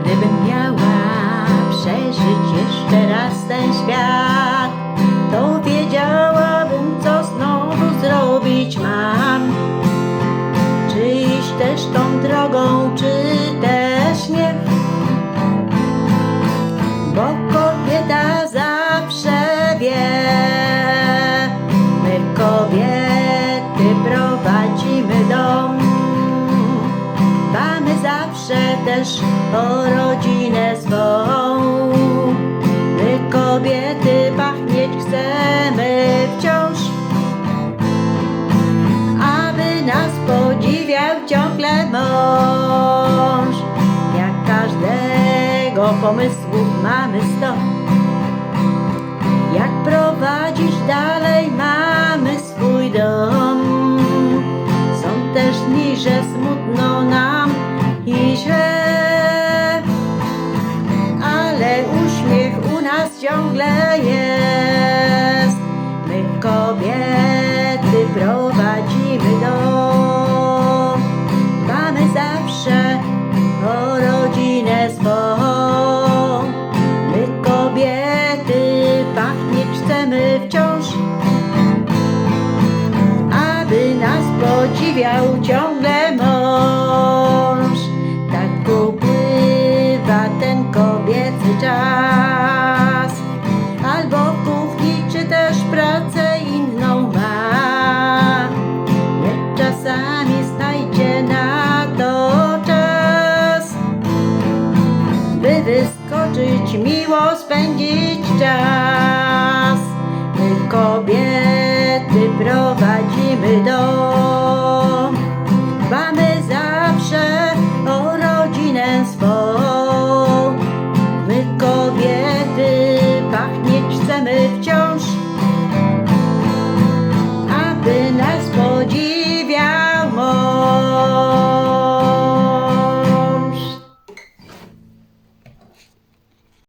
Gdybym miała przeżyć jeszcze raz ten świat, to wiedziałabym, co znowu zrobić mam. Czy iść też tą drogą, czy też o rodzinę swą. My kobiety pachnieć chcemy wciąż, aby nas podziwiał ciągle mąż. Jak każdego pomysłów mamy sto. Nas ciągle jest. My kobiety prowadzimy dom, mamy zawsze o rodzinę swą. My kobiety pachnieć chcemy wciąż aby nas podziwiał ciągle mąż. Tak upływa ten kobiecy czas, żyć, miło spędzić czas. My kobiety prowadzimy dom, dbamy zawsze o rodzinę swą. My kobiety pachnieć chcemy wciąż, aby nas podziwiać.